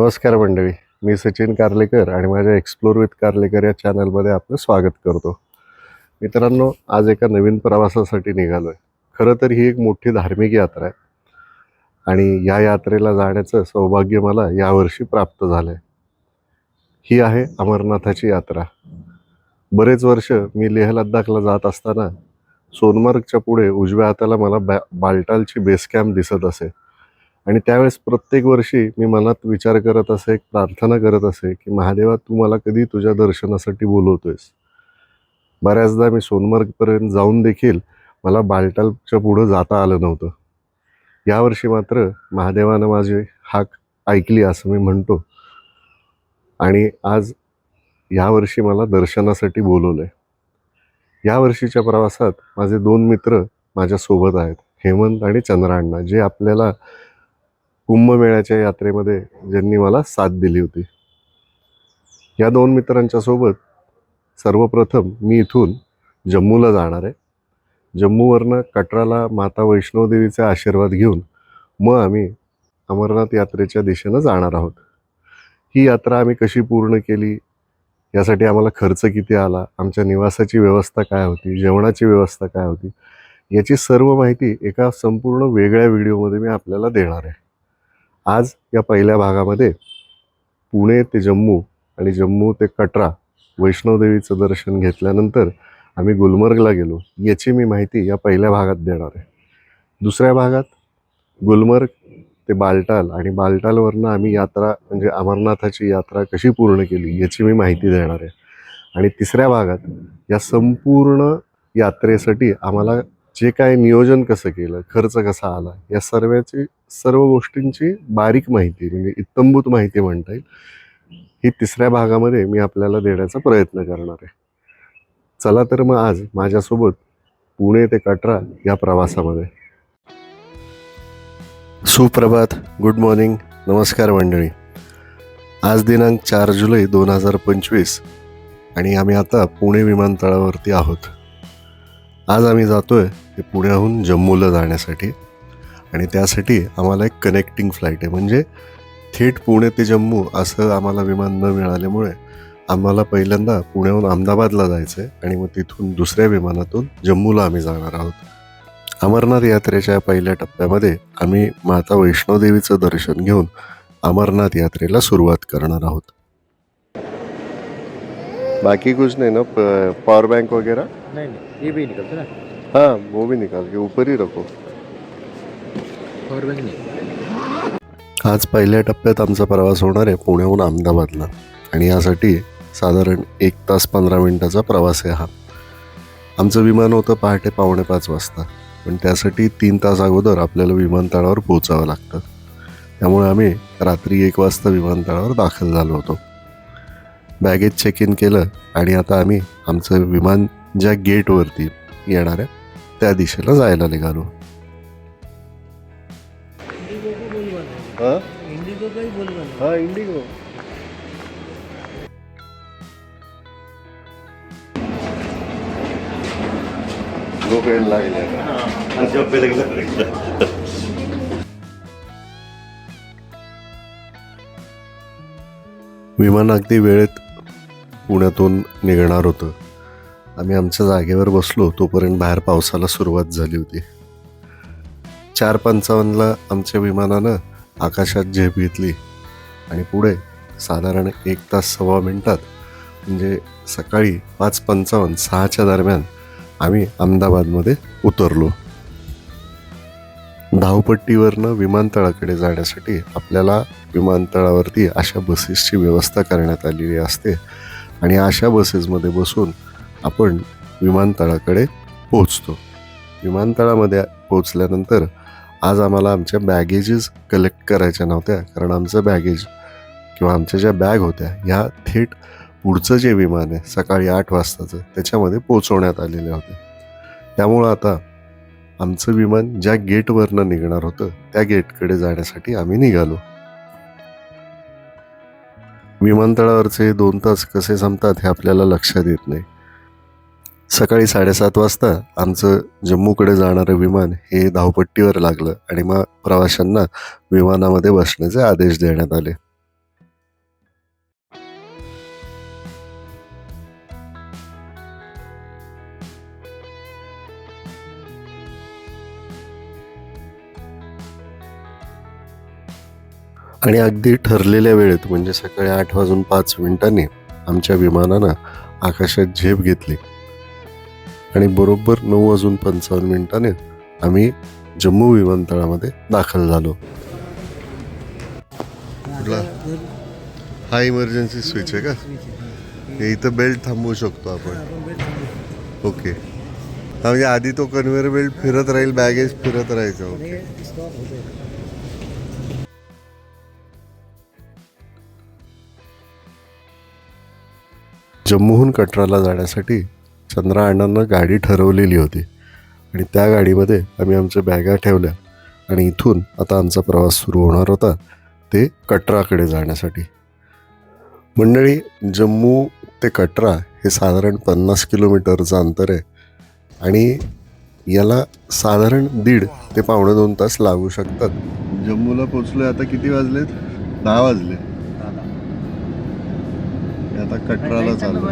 नमस्कार मंडळी. मी सचिन कार्लेकर आणि माझ्या एक्सप्लोर विथ कार्लेकर या चॅनलमध्ये आपलं स्वागत करतो. मित्रांनो आज एका नवीन प्रवासासाठी निघालो आहे खरं तर ही एक मोठी धार्मिक यात्रा आहे. आणि या यात्रेला जाण्याचं सौभाग्य मला यावर्षी प्राप्त झालं आहे ही आहे अमरनाथाची यात्रा. बरेच वर्ष मी लेह लद्दाखला जात असताना सोनमार्गच्या पुढे उजव्या हाताला मला बॅ बाल्टालची बेस कॅम्प दिसत असे. आणि त्यावेळेस प्रत्येक वर्षी मी मनात विचार करत असे एक प्रार्थना करत असे की महादेवा तू मला कधी तुझ्या दर्शनासाठी बोलवतोयस? बऱ्याचदा मी सोनमर्गपर्यंत जाऊन देखील मला बालटालच्या पुढं जाता आलं नव्हतं. यावर्षी मात्र महादेवानं माझे हाक ऐकली असं मी म्हणतो. आणि आज यावर्षी मला दर्शनासाठी बोलवलं आहे यावर्षीच्या प्रवासात माझे दोन मित्र माझ्यासोबत आहेत हेमंत आणि चंद्राण्णा जे आपल्याला कुंभमेळ्याच्या यात्रेमध्ये ज्यांनी मला साथ दिली होती. या दोन मित्रांच्या सोबत सर्वप्रथम मी इथून जम्मूला जाणार आहे. जम्मूवरनं कटराला माता वैष्णोदेवीचे आशीर्वाद घेऊन मग आम्ही अमरनाथ यात्रेच्या दिशेनं जाणार आहोत. ही यात्रा आम्ही कशी पूर्ण केली? यासाठी आम्हाला खर्च किती आला? आमच्या निवासाची व्यवस्था काय होती? जेवणाची व्यवस्था काय होती? याची सर्व माहिती एका संपूर्ण वेगळ्या व्हिडिओमध्ये मी आपल्याला देणार आहे. आज या पहिल्या भागामध्ये पुणे ते जम्मू आणि जम्मू ते कटरा वैष्णोदेवीचं दर्शन घेतल्यानंतर आम्ही गुलमर्गला गेलो. याची मी माहिती या पहिल्या भागात देणार आहे. दुसऱ्या भागात गुलमर्ग ते बालटाल आणि बालटालवरनं आम्ही यात्रा म्हणजे अमरनाथाची यात्रा कशी पूर्ण केली याची मी माहिती देणार आहे. आणि तिसऱ्या भागात या संपूर्ण यात्रेसाठी आम्हाला जे काय नियोजन कसं केलं खर्च कसा आला या सर्वाची सर्व गोष्टींची बारीक माहिती म्हणजे इत्तंभूत माहिती म्हणता येईल. ही तिसऱ्या भागामध्ये मी आपल्याला देण्याचा प्रयत्न करणार आहे. चला तर मग आज माझ्यासोबत पुणे ते कटरा या प्रवासामध्ये. सुप्रभात गुड मॉर्निंग नमस्कार मंडळी. आज दिनांक चार जुलै दोन हजार पंचवीस आणि आम्ही आता पुणे विमानतळावरती आहोत. आज आम्ही जातोय ते पुण्याहून जम्मूला जाण्यासाठी. आणि त्यासाठी आम्हाला एक कनेक्टिंग फ्लाईट आहे. म्हणजे थेट पुणे ते जम्मू असं आम्हाला विमान न मिळाल्यामुळे आम्हाला पहिल्यांदा पुण्याहून अहमदाबादला जायचं आहे आणि मग तिथून दुसऱ्या विमानातून जम्मूला आम्ही जाणार आहोत. अमरनाथ यात्रेच्या पहिल्या टप्प्यामध्ये आम्ही माता वैष्णोदेवीचं दर्शन घेऊन अमरनाथ यात्रेला सुरुवात करणार आहोत. बाकी कुछ नहीं ना? पावर बैंक वगैरह नहीं नहीं. ये भी निकलता ना. हाँ वो भी निकाल के ऊपर ही रखो. आज पहिल्या टप्प्यात आमचा प्रवास होणार आहे पुण्याहून अहमदाबादला. आणि यासाठी साधारण एक तास पंधरा मिनिटाचा प्रवास आहे हा. आमचं विमान होतं पहाटे पावणे पाच वाजता. पण त्यासाठी तीन तास अगोदर आपल्याला विमानतळावर पोहोचावं लागतं. त्यामुळे आम्ही रात्री एक वाजता विमानतळावर दाखल झालो होतो. बॅगेज चेक इन केलं आणि आता आम्ही आमचं विमान ज्या गेटवरती येणार आहे त्या दिशेला जायला निघालो. हां? इंडिगो का ही बोलवा हाँ इंडिगो. लागले. विमान अगदी वेळेत पुण्यातून निघणार होतं. आम्ही आमच्या जागेवर बसलो तोपर्यंत बाहेर पावसाला सुरुवात झाली होती. चार पंचावन्नला आमच्या विमानानं आकाशात झेप घेतली आणि पुढे साधारण एक तास सव्वा मिनटात म्हणजे सकाळी पाच पंचावन्न सहाच्या दरम्यान आम्ही अहमदाबादमध्ये उतरलो. धावपट्टीवरनं विमानतळाकडे जाण्यासाठी आपल्याला विमानतळावरती अशा बसेसची व्यवस्था करण्यात आलेली असते आणि अशा बसेसमध्ये बसून आपण विमानतळाकडे पोहोचतो. विमानतळामध्ये पोहोचल्यानंतर आज आम्हाला आमच्या बॅगेजेस कलेक्ट करायच्या नव्हत्या कारण आमचं बॅगेज किंवा आमच्या ज्या बॅग होत्या ह्या थेट पुढचं जे विमान आहे सकाळी आठ वाजताचं त्याच्यामध्ये पोचवण्यात आलेले होते त्यामुळं आता आमचं विमान ज्या गेटवरनं निघणार होतं त्या गेटकडे जाण्यासाठी आम्ही निघालो. विमानतळावरचे दोन तास कसे संपतात हे आपल्याला लक्षात येत नाही. सकाळी साडेसात वाजता आमचं जम्मूकडे जाणारं विमान हे धावपट्टीवर लागलं आणि मग प्रवाशांना विमानामध्ये बसण्याचे आदेश देण्यात आले. आणि अगदी ठरलेल्या वेळेत म्हणजे सकाळी आठ वाजून पाच मिनिटांनी आमच्या विमानानं आकाशात झेप घेतली. आणि बरोबर नऊ वाजून पंचावन्न मिनिटाने आम्ही जम्मू विमानतळामध्ये दाखल झालो. कुठला? हा इमर्जन्सी स्विच आहे का? इथं बेल्ट थांबवू शकतो आपण. ओके हा म्हणजे आधी तो कन्व्हेअर बेल्ट फिरत राहील बॅगेज फिरत राहायचं ओके जम्मूहून कटराला जाण्यासाठी चंद्रा अण्णांना गाडी ठरवलेली होती. आणि त्या गाडीमध्ये आम्ही आमच्या बॅगा ठेवल्या. आणि इथून आता आमचा प्रवास सुरू होणार होता ते कटराकडे जाण्यासाठी. मंडळी जम्मू ते कटरा हे साधारण पन्नास किलोमीटरचं अंतर आहे. आणि याला साधारण दीड ते पावणे दोन तास लागू शकतात. जम्मूला पोचलोय आता किती वाजलेत? दहा वाजले. आता कटराला चाललो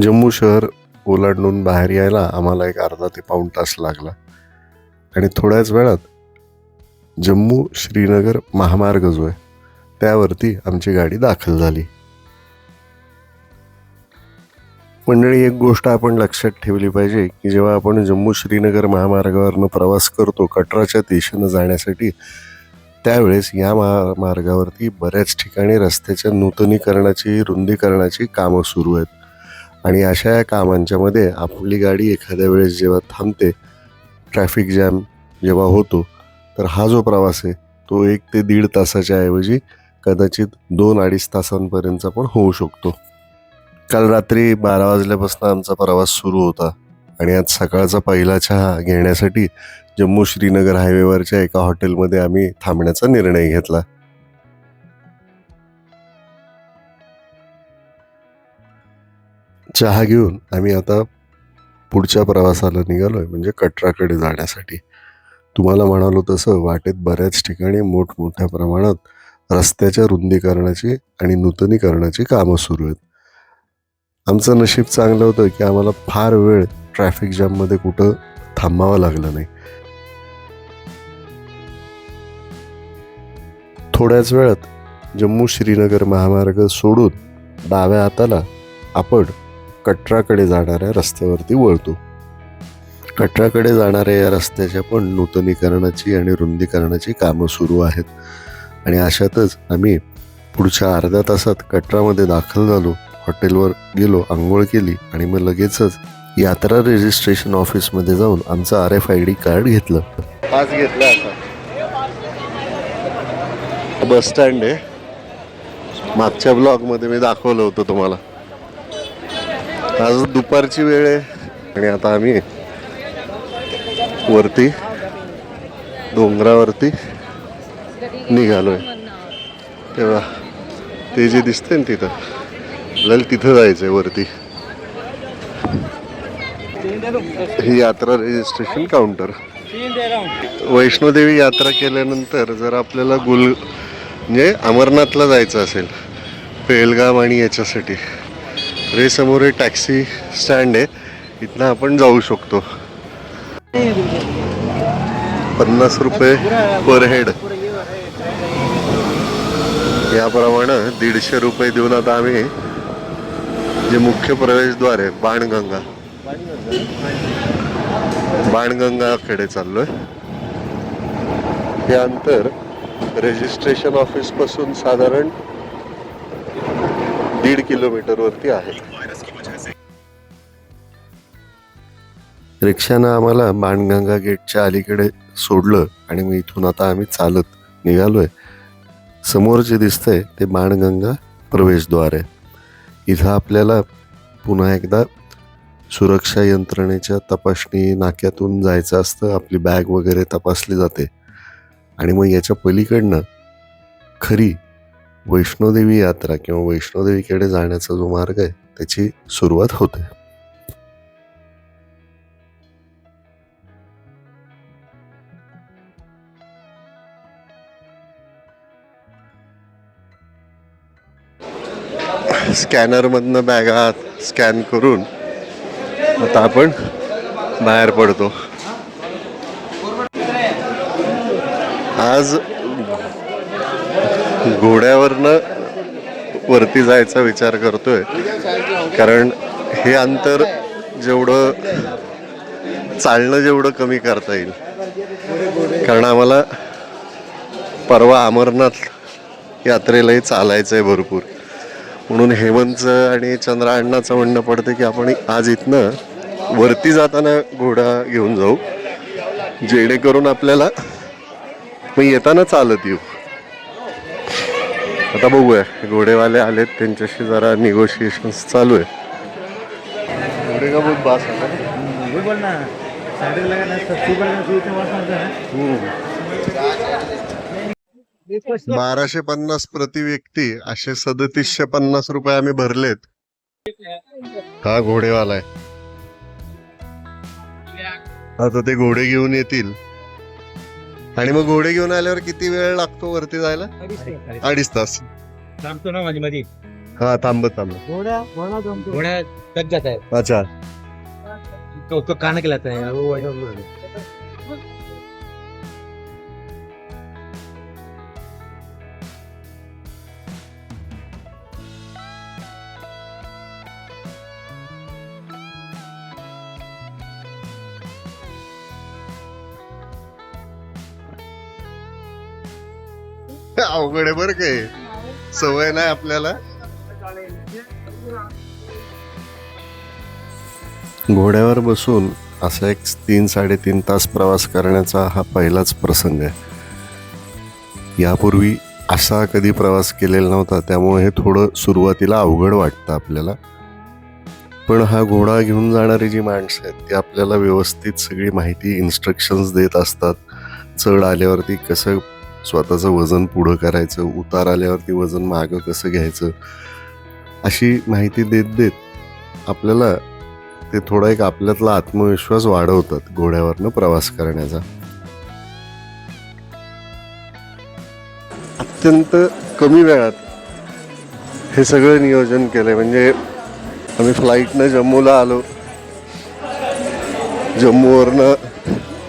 जम्मू शहर ओलांडून बाहेर यायला आम्हाला एक अर्धा ते पाऊण तास लागला. आणि थोड्याच वेळात जम्मू श्रीनगर महामार्ग जो आहे त्यावरती आमची गाडी दाखल झाली. मंडळी एक गोष्ट आपण लक्षात ठेवली पाहिजे की जेव्हा आपण जम्मू श्रीनगर महामार्गावरनं प्रवास करतो कटराच्या दिशेनं जाण्यासाठी त्यावेळेस या महामार्गावरती बऱ्याच ठिकाणी रस्त्याच्या नूतनीकरणाची रुंदीकरणाची कामं सुरू आहेत. आणि अशा या कामांच्यामध्ये आपली गाडी एखाद्या वेळेस जेव्हा थांबते ट्रॅफिक जॅम जेव्हा होतो तर हा जो प्रवास आहे तो एक ते दीड तासाच्या ऐवजी कदाचित दोन अडीच तासांपर्यंतचा पण होऊ शकतो. काल रात्री बारा वाजल्यापासून आमचा प्रवास सुरू होता आणि आज सकाळचा पहिला चहा घेण्यासाठी जम्मू श्रीनगर हायवेवरच्या एका हॉटेलमध्ये आम्ही थांबण्याचा निर्णय घेतला. चहा घेऊन आम्ही आता पुढच्या प्रवासाला निघालो आहे म्हणजे कटराकडे जाण्यासाठी. तुम्हाला म्हणालो तसं वाटेत बऱ्याच ठिकाणी मोठमोठ्या प्रमाणात रस्त्याच्या रुंदीकरणाची आणि नूतनीकरणाची कामं सुरू आहेत. आमचं नशीब चांगलं होतं की आम्हाला फार वेळ ट्रॅफिक जॅममध्ये कुठं थांबावं लागलं नाही. थोड्याच वेळात जम्मू श्रीनगर महामार्ग सोडून डाव्या हाताला आपण कटराकडे जाणाऱ्या रस्त्यावरती वळतो. कटराकडे जाणाऱ्या या रस्त्याच्या पण नूतनीकरणाची आणि रुंदीकरणाची कामं सुरू आहेत. आणि अशातच आम्ही पुढच्या अर्ध्या तासात कटरामध्ये दाखल झालो हॉटेलवर गेलो आंघोळ केली आणि मग लगेचच यात्रा रजिस्ट्रेशन ऑफिसमध्ये जाऊन आमचं R F I D card घेतलं. पास घेतला आता. बस स्टँड आहे. मागच्या ब्लॉगमध्ये मी दाखवलं होतं तुम्हाला. आज दुपारची वेळ आहे. आणि आता आम्ही वरती डोंगरावरती निघालोय. तेव्हा ते जे दिसते ना तिथं आपल्याला तिथं जायचंय वरती. ही यात्रा रजिस्ट्रेशन काउंटर वैष्णोदेवी यात्रा केल्यानंतर जर आपल्याला गुल म्हणजे अमरनाथला जायचं असेल पेलगाम आणि याच्यासाठी रे समोर टॅक्सी स्टँड आहे. इथनं आपण जाऊ शकतो. पन्नास रुपये पर हेड. याप्रमाणे दीडशे रुपये देऊन आता आम्ही जे मुख्य प्रवेशद्वार आहे बाणगंगा. बाणगंगाकडे चाललोय. हे अंतर रजिस्ट्रेशन ऑफिसपासून साधारण दीड किलोमीटर वरती आहे. रिक्षानं आम्हाला बाणगंगा गेटच्या अलीकडे सोडलं आणि मग इथून आता आम्ही चालत निघालोय. समोर जे दिसतंय ते बाणगंगा प्रवेशद्वार आहे. इथं आपल्याला पुन्हा एकदा सुरक्षा यंत्रणेच्या तपासणी नाक्यातून जायचं असतं. आपली बॅग वगैरे तपासली जाते. आणि मग याच्या पलीकडनं खरी वैष्णोदेवी यात्रा किंवा वैष्णोदेवीकडे जाण्याचा जो मार्ग आहे त्याची सुरुवात होते. स्कॅनरमधनं बॅगा स्कॅन करून आता आपण बाहेर पडतो. आज घोड्यावरनं वरती जायचा विचार करतोय. कारण हे अंतर जेवढं चालणं जेवढं कमी करता येईल. कारण आम्हाला परवा अमरनाथ यात्रेलाही चालायचं आहे भरपूर. म्हणून हेमंतचं आणि चंद्रा अण्णाचं म्हणणं पडतं की आपण आज इथनं वरती जाताना घोडा घेऊन जाऊ. जेणेकरून आपल्याला मग येताना चालत येऊ. आता बघूया. घोडेवाले आलेत त्यांच्याशी जरा निगोशिएशन्स चालू आहे. घोडे का बहुत बास बाराशे पन्नास प्रति व्यक्ती असे सदतीसशे पन्नास रुपये आम्ही भरलेत. हा घोडेवाला आहे. आता ते घोडे घेऊन येतील. आणि मग घोडे घेऊन आल्यावर किती वेळ लागतो वरती जायला? अडीच तास. थांबतो ना माझी मध्ये हा थांबत थांबत घोड़ा घोड़ा घोड़ा थक जाता है अच्छा तो खाना खिलाता अवघड आहे बरं काय सवय नाही आपल्याला. घोड्यावर बसून असा एक तीन साडेतीन तास प्रवास करण्याचा हा पहिलाच प्रसंग आहे. यापूर्वी असा कधी प्रवास केलेला नव्हता त्यामुळे हे थोडं सुरुवातीला अवघड वाटतं आपल्याला. पण हा घोडा घेऊन जाणारी जी माणसं आहेत ती आपल्याला व्यवस्थित सगळी माहिती इन्स्ट्रक्शन्स देत असतात. चढ आल्यावरती कसं स्वतःचं वजन पुढं करायचं उतार आल्यावरती वजन मागं कसं घ्यायचं अशी माहिती देत देत आपल्याला ते थोडा एक आपल्यातला आत्मविश्वास वाढवतात घोड्यावरनं प्रवास करण्याचा. अत्यंत कमी वेळात हे सगळं नियोजन केलंय. म्हणजे आम्ही फ्लाईटनं जम्मूला आलो. जम्मूवरनं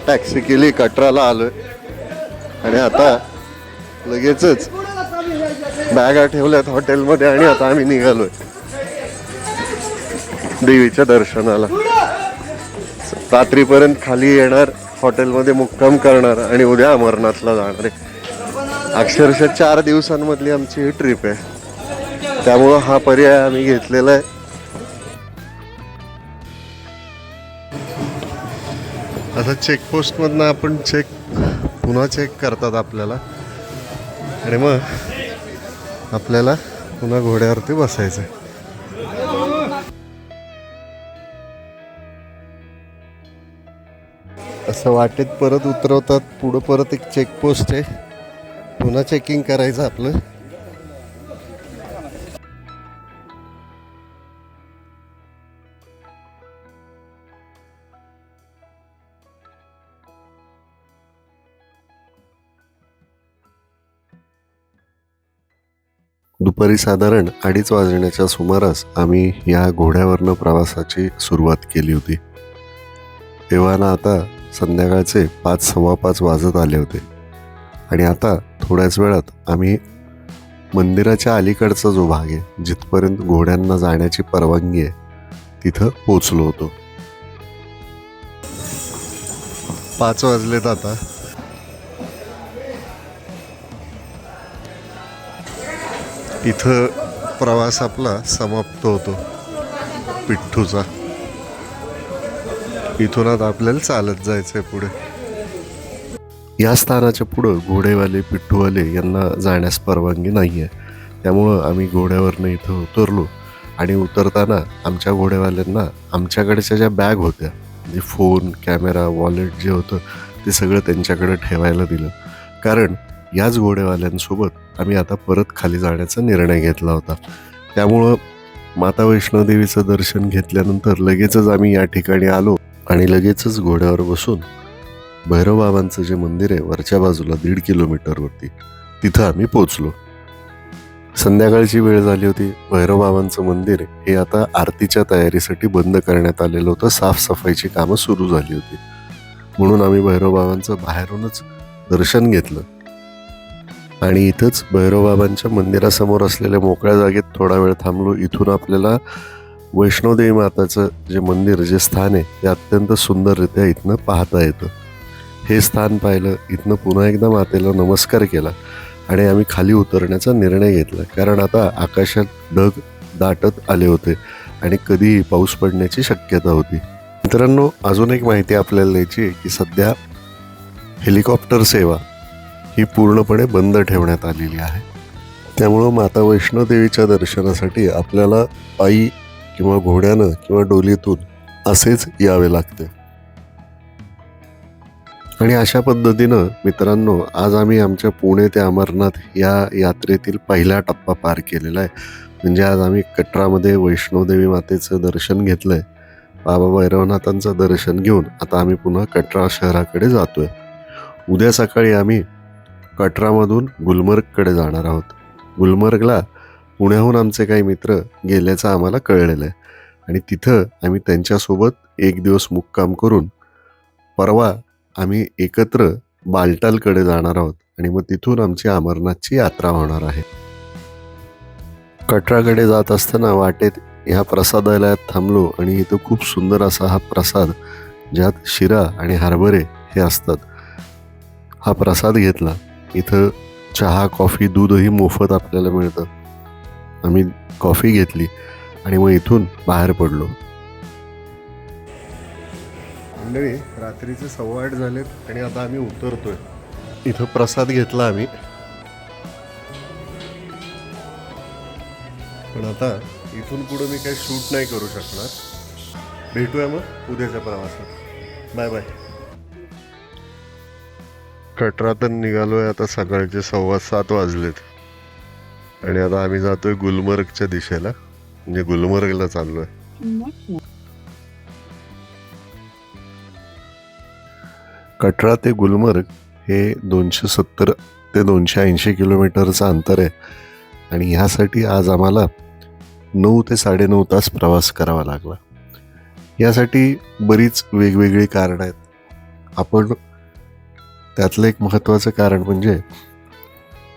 टॅक्सी केली कटराला आलोय. आणि आता लगेचच बॅगा ठेवल्यात हॉटेलमध्ये आणि आता आम्ही निघालोय. देवीच्या दर्शनाला. रात्रीपर्यंत खाली येणार हॉटेलमध्ये मुक्काम करणार आणि उद्या अमरनाथला जाणार आहे. अक्षरशः चार दिवसांमधली आमची ही ट्रिप आहे. त्यामुळं हा पर्याय आम्ही घेतलेला आहे. आता चेकपोस्टमधनं आपण चेक पुन्हा चेक करतात आपल्याला. आणि मग आपल्याला पुन्हा घोड्यावरती बसायचं आहे असं वाटेत परत उतरवतात. पुढं परत एक चेकपोस्ट आहे. पुन्हा चेकिंग करायचं आपलं. दुपारी साधारण अडीच वाजण्याच्या सुमारास आम्ही या घोड्यावरनं प्रवासाची सुरुवात केली होती. तेव्हा ना आता संध्याकाळचे पाच सव्वा पाच वाजत आले होते. आणि आता थोड्याच वेळात आम्ही मंदिराच्या अलीकडचा जो भाग आहे जिथपर्यंत घोड्यांना जाण्याची परवानगी आहे तिथं पोचलो होतो. पाच वाजलेत आता. इथं प्रवास आपला समाप्त होतो. पिठ्ठूचा. इथून आता आपल्याला चालत जायचंय पुढे. या स्थानाच्या पुढं घोडेवाले पिठ्ठूवाले यांना जाण्यास परवानगी नाही आहे त्यामुळं आम्ही घोड्यावरनं इथं उतरलो आणि उतरताना आमच्या घोडेवाल्यांना आमच्याकडच्या ज्या बॅग होत्या म्हणजे फोन कॅमेरा वॉलेट जे होतं ते सगळं त्यांच्याकडे ठेवायला दिलं. कारण याच घोडेवाल्यांसोबत आम्ही आता परत खाली जाण्याचा निर्णय घेतला होता. त्यामुळं माता वैष्णोदेवीचं दर्शन घेतल्यानंतर लगेचच आम्ही या ठिकाणी आलो आणि लगेचच घोड्यावर बसून भैरवबाबांचं जे मंदिर आहे वरच्या बाजूला दीड किलोमीटरवरती तिथं आम्ही पोचलो संध्याकाळची वेळ झाली होती. भैरवबाबांचं मंदिर हे आता आरतीच्या तयारीसाठी बंद करण्यात आलेलं होतं. साफसफाईची कामं सुरू झाली होती. म्हणून आम्ही भैरवबाबांचं बाहेरूनच दर्शन घेतलं. आणि इथंच भैरवबाबांच्या मंदिरासमोर असलेल्या मोकळ्या जागेत थोडा वेळ थांबलो. इथून आपल्याला वैष्णोदेवी माताचं जे मंदिर जे स्थान आहे ते अत्यंत सुंदररित्या इथनं पाहता येतं. हे स्थान पाहिलं इथनं पुन्हा एकदा मातेला नमस्कार केला आणि आम्ही खाली उतरण्याचा निर्णय घेतला. कारण आता आकाशात ढग दाटत आले होते आणि कधीही पाऊस पडण्याची शक्यता होती. मित्रांनो अजून एक माहिती आपल्याला द्यायची आहे की सध्या हेलिकॉप्टर सेवा ही पूर्णपणे बंद ठेवण्यात आलेली आहे. त्यामुळं माता वैष्णोदेवीच्या दर्शनासाठी आपल्याला पायी किंवा घोड्यानं किंवा डोलीतून असेच यावे लागते. आणि अशा पद्धतीनं मित्रांनो आज आम्ही आमच्या पुणे ते अमरनाथ या यात्रेतील पहिला टप्पा पार केलेला आहे. म्हणजे आज आम्ही कटरामध्ये वैष्णोदेवी मातेचं दर्शन घेतलं आहे बाबा भैरवनाथांचं दर्शन घेऊन आता आम्ही पुन्हा कटरा शहराकडे जातोय. उद्या सकाळी आम्ही कटरामधून गुलमर्गकडे जाणार आहोत. गुलमर्गला पुण्याहून आमचे काही मित्र गेल्याचं आम्हाला कळलेलं आहे. आणि तिथं आम्ही त्यांच्यासोबत एक दिवस मुक्काम करून परवा आम्ही एकत्र बालटालकडे जाणार आहोत. आणि मग तिथून आमची अमरनाथची यात्रा होणार आहे. कटराकडे जात असताना वाटेत ह्या प्रसादालयात थांबलो आणि इथं खूप सुंदर असा हा प्रसाद ज्यात शिरा आणि हरभरे हे असतात. हा प्रसाद घेतला. इथं चहा कॉफी दूधही मोफत आपल्याला मिळतं. आम्ही कॉफी घेतली आणि मग इथून बाहेर पडलो. मंडळी रात्रीचे सव्वा आठ झालेत आणि आता आम्ही उतरतोय. इथं प्रसाद घेतला आम्ही. पण आता इथून पुढे मी काही शूट नाही करू शकणार. भेटूया मग उद्याच्या प्रवासात. Bye bye. कटरातून निघालोय आता सकाळचे सव्वा सात वाजलेत. आणि आता आम्ही जातोय गुलमर्गच्या दिशेला म्हणजे गुलमर्गला चाललोय. कटरा ते गुलमर्ग हे दोनशे सत्तर ते दोनशे ऐंशी किलोमीटरचं अंतर आहे. आणि ह्यासाठी आज आम्हाला नऊ ते साडेनऊ तास प्रवास करावा लागला. यासाठी बरीच वेगवेगळी कारणं आहेत. आपण त्यातलं एक महत्त्वाचं कारण म्हणजे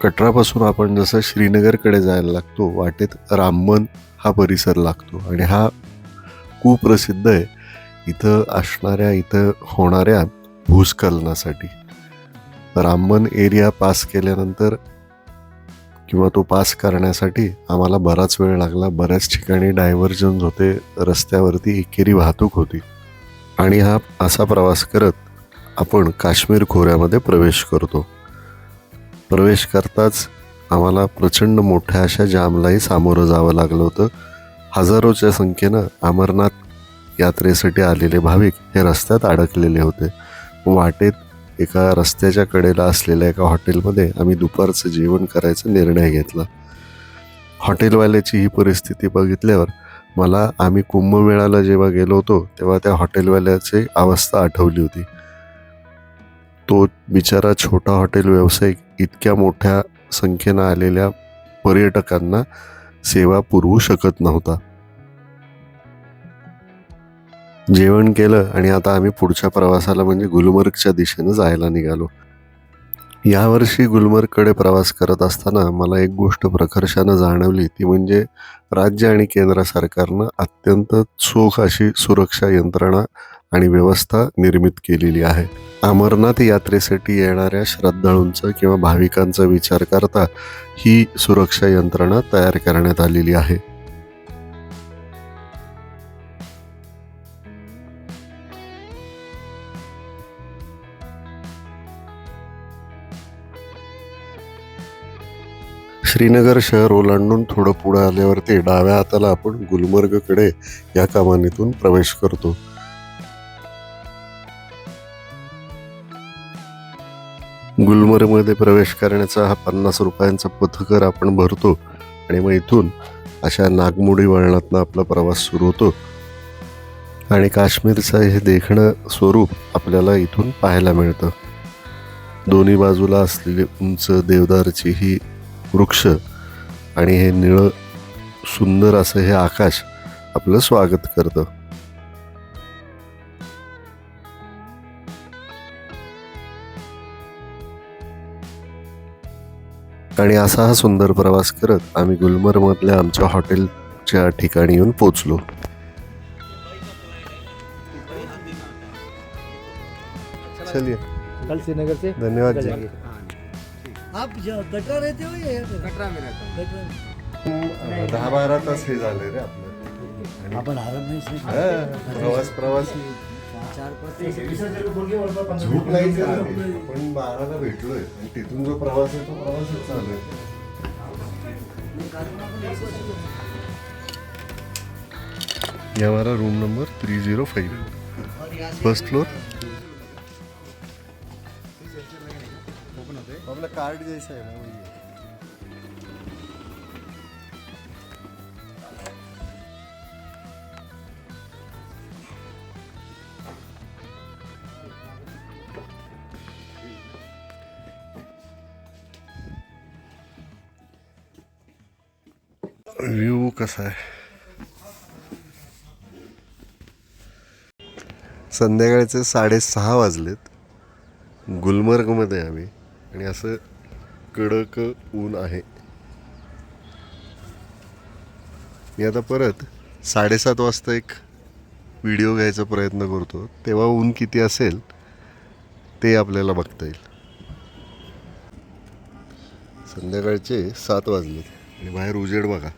कटरापासून आपण जसं श्रीनगरकडे जायला लागतो वाटेत रामबन हा परिसर लागतो. आणि हा कुप्रसिद्ध आहे. इथं असणाऱ्या इथं होणाऱ्या भूस्खलनासाठी. रामबन एरिया पास केल्यानंतर किंवा तो पास करण्यासाठी आम्हाला बराच वेळ लागला. बऱ्याच ठिकाणी डायव्हर्जन्स होते. रस्त्यावरती एकेरी वाहतूक होती. आणि हा असा प्रवास करत आपण काश्मीर खोऱ्यामध्ये प्रवेश करतो. प्रवेश करताच आम्हाला प्रचंड मोठ्या अशा जामलाही सामोरं जावं लागलं होतं. हजारोच्या संख्येनं अमरनाथ यात्रेसाठी आलेले भाविक हे रस्त्यात अडकलेले होते. वाटेत एका रस्त्याच्या कडेला असलेल्या एका हॉटेलमध्ये आम्ही दुपारचं जेवण करायचा निर्णय घेतला. हॉटेलवाल्याची ही परिस्थिती बघितल्यावर मला आम्ही कुंभमेळाला जेव्हा गेलो होतो तेव्हा त्या हॉटेलवाल्याची अवस्था आठवली होती. तो बिचारा छोटा हॉटेल व्यावसायिक इतक्या मोठ्या संख्येनं आलेल्या पर्यटकांना सेवा पुरवू शकत नव्हता. जेवण केलं आणि आता आम्ही पुढच्या प्रवासाला म्हणजे गुलमर्गच्या दिशेनं जायला निघालो. यावर्षी गुलमर्गकडे प्रवास करत असताना मला एक गोष्ट प्रकर्षानं जाणवली. ती म्हणजे राज्य आणि केंद्र सरकारनं अत्यंत चोख अशी सुरक्षा यंत्रणा आणि व्यवस्था निर्मित केलेली आहे. अमरनाथ यात्रेसाठी येणाऱ्या श्रद्धाळूंचा किंवा भाविकांचा विचार करता ही सुरक्षा यंत्रणा तयार करण्यात आलेली आहे. श्रीनगर शहर ओलांडून थोडं पुढे आल्यावरती डाव्या हाताला आपण गुलमर्गकडे या कमानीतून प्रवेश करतो. गुलमर्गमध्ये प्रवेश करण्याचा हा पन्नास रुपयांचा पथकर आपण भरतो. आणि मग इथून अशा नागमोडी वळणातनं आपला प्रवास सुरू होतो. आणि काश्मीरचं हे देखणं स्वरूप आपल्याला इथून पाहायला मिळतं. दोन्ही बाजूला असलेली उंच देवदारची ही वृक्ष आणि हे निळं सुंदर असं हे आकाश आपलं स्वागत करतं. आणि असा हा सुंदर प्रवास करत आम्ही गुलमर्गमधल्या आमच्या हॉटेलच्या ठिकाणी येऊन पोचलो. चलिए. कल श्रीनगर से धन्यवाद कल जी जाएंगे आप ज- कटरा रहते हो या कटरा में रहता अं, दहा बारा तास हे झाले रे आपलं. आपण आराम नाही से हा, प्रवास प्रवास. चार पाच झोप नाही झाली. आपण बाराला भेटलोय. आणि तिथून जो प्रवास आहे तो प्रवासच चालू आहे. ये हमारा room number three zero five first floor आपला कार्ड जैसा है ना व्ह्यू कसा आहे? संध्याकाळचे साडेसहा वाजलेत. गुलमर्गमध्ये आम्ही. आणि असं कडक ऊन आहे. मी आता परत साडेसात वाजता एक व्हिडिओ घ्यायचा प्रयत्न करतो. तेव्हा ऊन किती असेल ते आपल्याला बघता येईल. संध्याकाळचे सात वाजलेत. आणि बाहेर उजेड बघा.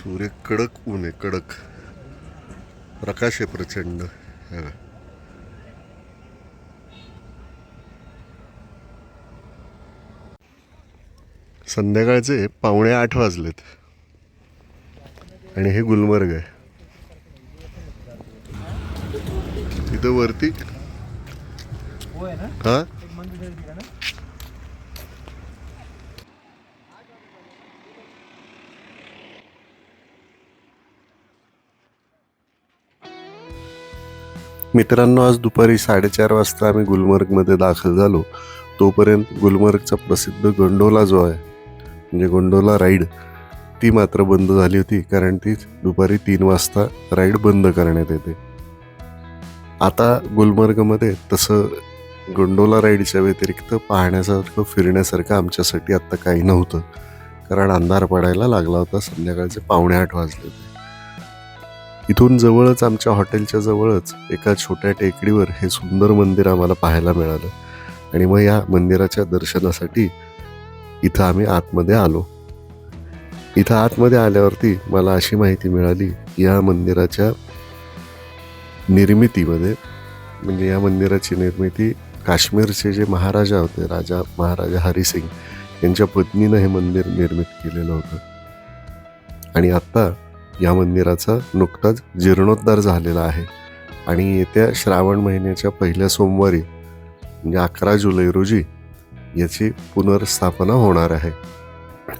सूर्य कडक ऊन आहे कडक. प्रकाश आहे प्रचंड. संध्याकाळचे पावणे आठ वाजलेत. आणि हे गुलमर्ग आहे. तिथं वरती है? मित्रांनो आज दुपारी साडेचार वाजता आम्ही गुलमर्गमध्ये दाखल झालो. तोपर्यंत गुलमर्गचा प्रसिद्ध गोंडोला जो आहे म्हणजे गोंडोला राईड ती मात्र बंद झाली होती कारण ती दुपारी तीन वाजता राईड बंद करण्यात येते. आता गुलमर्गमध्ये तसं गोंडोला राईडच्या व्यतिरिक्त पाहण्यासारखं फिरण्यासारखं आमच्यासाठी आत्ता काही नव्हतं कारण अंधार पडायला लागला होता संध्याकाळचे पावणे आठ वाजले होते. इथून जवळच आमच्या हॉटेलच्या जवळच एका छोट्या टेकडीवर हे सुंदर मंदिर आम्हाला पाहायला मिळालं. आणि मग या मंदिराच्या दर्शनासाठी इथं आम्ही आतमध्ये आलो. इथं आतमध्ये आल्यावरती मला अशी माहिती मिळाली की या मंदिराच्या निर्मितीमध्ये म्हणजे या मंदिराची निर्मिती काश्मीरचे जे महाराजा होते राजा महाराजा हरिसिंग यांच्या पत्नीनं हे मंदिर निर्मित केलेलं होतं. आणि आत्ता या मंदिराचा नुकताच जीर्णोद्धार झालेला आहे. आणि येत्या श्रावण महिन्याच्या पहिल्या सोमवारी म्हणजे अकरा जुलै रोजी याची पुनर्स्थापना होणार आहे.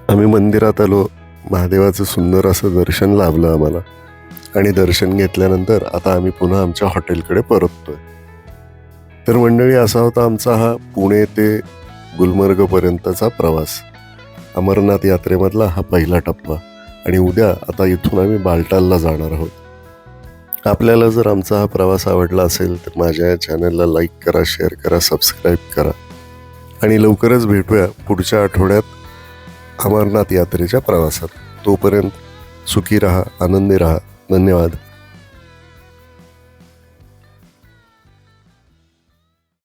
आम्ही मंदिरात आलो महादेवाचं सुंदर असं दर्शन लाभलं आम्हाला. आणि दर्शन घेतल्यानंतर आता आम्ही पुन्हा आमच्या हॉटेलकडे परततोय. तर मंडळी असा होता आमचा हा पुणे ते गुलमर्गपर्यंतचा प्रवास. अमरनाथ यात्रेमधला हा पहिला टप्पा. आणि उद्या आता इथून आम्ही बालटालला जाणार आहोत. आपल्याला जर आमचा हा प्रवास आवडला असेल तर माझ्या या चॅनलला लाईक करा शेअर करा सबस्क्राईब करा. आणि लवकरच भेटूया पुढच्या आठवड्यात अमरनाथ यात्रेच्या प्रवासात. तोपर्यंत सुखी रहा आनंदी रहा. धन्यवाद.